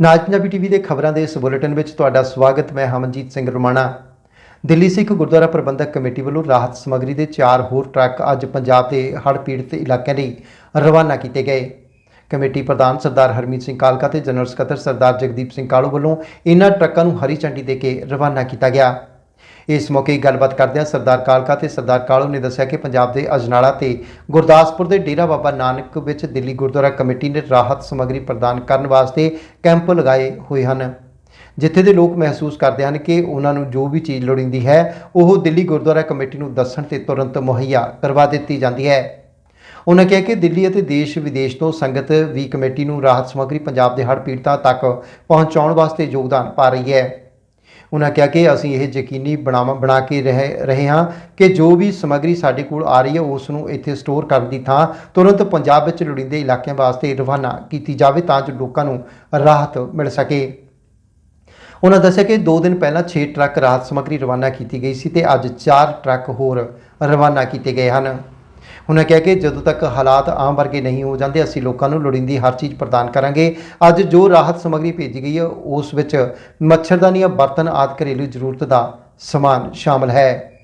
ਨਾਜ Punjabi TV ਦੇ ਖਬਰਾਂ ਦੇ ਇਸ ਬੁਲੇਟਿਨ ਵਿੱਚ ਤੁਹਾਡਾ ਸਵਾਗਤ, ਮੈਂ ਹਮਨਜੀਤ ਸਿੰਘ ਰਮਾਣਾ। ਦਿੱਲੀ ਸਿੱਖ ਗੁਰਦੁਆਰਾ ਪ੍ਰਬੰਧਕ ਕਮੇਟੀ ਵੱਲੋਂ ਰਾਹਤ ਸਮੱਗਰੀ ਦੇ ਚਾਰ ਹੋਰ ਟਰੱਕ ਅੱਜ ਪੰਜਾਬ ਦੇ ਹੜ੍ਹ ਪੀੜਤ ਇਲਾਕਿਆਂ ਲਈ ਰਵਾਨਾ ਕੀਤੇ ਗਏ। ਕਮੇਟੀ ਪ੍ਰਧਾਨ ਸਰਦਾਰ ਹਰਮੀਤ ਸਿੰਘ ਕਾਲਕਾ ਤੇ ਜਨਰਲ ਸਕੱਤਰ ਸਰਦਾਰ ਜਗਦੀਪ ਸਿੰਘ ਕਾਲੂ ਵੱਲੋਂ ਇਨ੍ਹਾਂ ਟਰੱਕਾਂ ਨੂੰ ਹਰੀ ਝੰਡੀ ਦੇ ਕੇ ਰਵਾਨਾ ਕੀਤਾ ਗਿਆ। ਇਸ ਮੌਕੇ ਗੱਲਬਾਤ ਕਰਦਿਆਂ ਸਰਦਾਰ ਕਾਲਕਾ ਤੇ ਸਰਦਾਰ ਕਾਲੋ ਨੇ ਦੱਸਿਆ ਕਿ ਪੰਜਾਬ ਦੇ ਅਜਨਾਲਾ ਤੇ ਗੁਰਦਾਸਪੁਰ ਦੇ ਡੇਰਾ ਬਾਬਾ ਨਾਨਕ ਵਿੱਚ ਦਿੱਲੀ ਗੁਰਦੁਆਰਾ ਕਮੇਟੀ ਨੇ ਰਾਹਤ ਸਮੱਗਰੀ ਪ੍ਰਦਾਨ ਕਰਨ ਵਾਸਤੇ ਕੈਂਪ ਲਗਾਏ ਹੋਏ ਹਨ, ਜਿੱਥੇ ਦੇ ਲੋਕ ਮਹਿਸੂਸ ਕਰਦੇ ਹਨ ਕਿ ਉਹਨਾਂ ਨੂੰ ਜੋ ਵੀ ਚੀਜ਼ ਲੋੜੀਂਦੀ ਹੈ, ਉਹ ਦਿੱਲੀ ਗੁਰਦੁਆਰਾ ਕਮੇਟੀ ਨੂੰ ਦੱਸਣ ਤੇ ਤੁਰੰਤ ਮੁਹੱਈਆ ਕਰਵਾ ਦਿੱਤੀ ਜਾਂਦੀ ਹੈ। ਉਹਨਾਂ ਕਿਹਾ ਕਿ ਦਿੱਲੀ ਅਤੇ ਦੇਸ਼ ਵਿਦੇਸ਼ ਤੋਂ ਸੰਗਤ ਵੀ ਕਮੇਟੀ ਨੂੰ ਰਾਹਤ ਸਮੱਗਰੀ ਪੰਜਾਬ ਦੇ ਹੜ੍ਹ ਪੀੜਤਾਂ ਤੱਕ ਪਹੁੰਚਾਉਣ ਵਾਸਤੇ ਯੋਗਦਾਨ ਪਾ ਰਹੀ ਹੈ। ਉਹਨਾਂ ਕਿਹਾ ਕਿ ਅਸੀਂ ਇਹ ਯਕੀਨੀ ਬਣਾਵਾ ਬਣਾ ਕੇ ਰਹੇ ਰਹੇ ਹਾਂ ਕਿ ਜੋ ਵੀ ਸਮੱਗਰੀ ਸਾਡੇ ਕੋਲ ਆ ਰਹੀ ਹੈ, ਉਸ ਨੂੰ ਇੱਥੇ ਸਟੋਰ ਕਰਨ ਦੀ ਥਾਂ ਤੁਰੰਤ ਪੰਜਾਬ ਵਿੱਚ ਲੋੜੀਂਦੇ ਇਲਾਕਿਆਂ ਵਾਸਤੇ ਰਵਾਨਾ ਕੀਤੀ ਜਾਵੇ ਤਾਂ ਜੋ ਲੋਕਾਂ ਨੂੰ ਰਾਹਤ ਮਿਲ ਸਕੇ। ਉਹਨਾਂ ਦੱਸਿਆ ਕਿ 2 ਦਿਨ ਪਹਿਲਾਂ 6 ਟਰੱਕ ਰਾਹਤ ਸਮੱਗਰੀ ਰਵਾਨਾ ਕੀਤੀ ਗਈ ਸੀ ਤੇ ਅੱਜ 4 ਟਰੱਕ ਹੋਰ ਰਵਾਨਾ ਕੀਤੇ ਗਏ ਹਨ। ਉਹਨਾਂ ਕਿਹਾ ਕਿ ਜਦੋਂ ਤੱਕ ਹਾਲਾਤ ਆਮ ਵਰਗੇ ਨਹੀਂ ਹੋ ਜਾਂਦੇ, ਅਸੀਂ ਲੋਕਾਂ ਨੂੰ ਲੋੜੀਂਦੀ ਹਰ ਚੀਜ਼ ਪ੍ਰਦਾਨ ਕਰਾਂਗੇ। ਅੱਜ ਜੋ ਰਾਹਤ ਸਮੱਗਰੀ ਭੇਜੀ ਗਈ ਹੈ, ਉਸ ਵਿੱਚ ਮੱਛਰਦਾਨੀਆਂ, ਬਰਤਨ ਆਦਿ ਘਰੇਲੂ ਜ਼ਰੂਰਤ ਦਾ ਸਮਾਨ ਸ਼ਾਮਲ ਹੈ।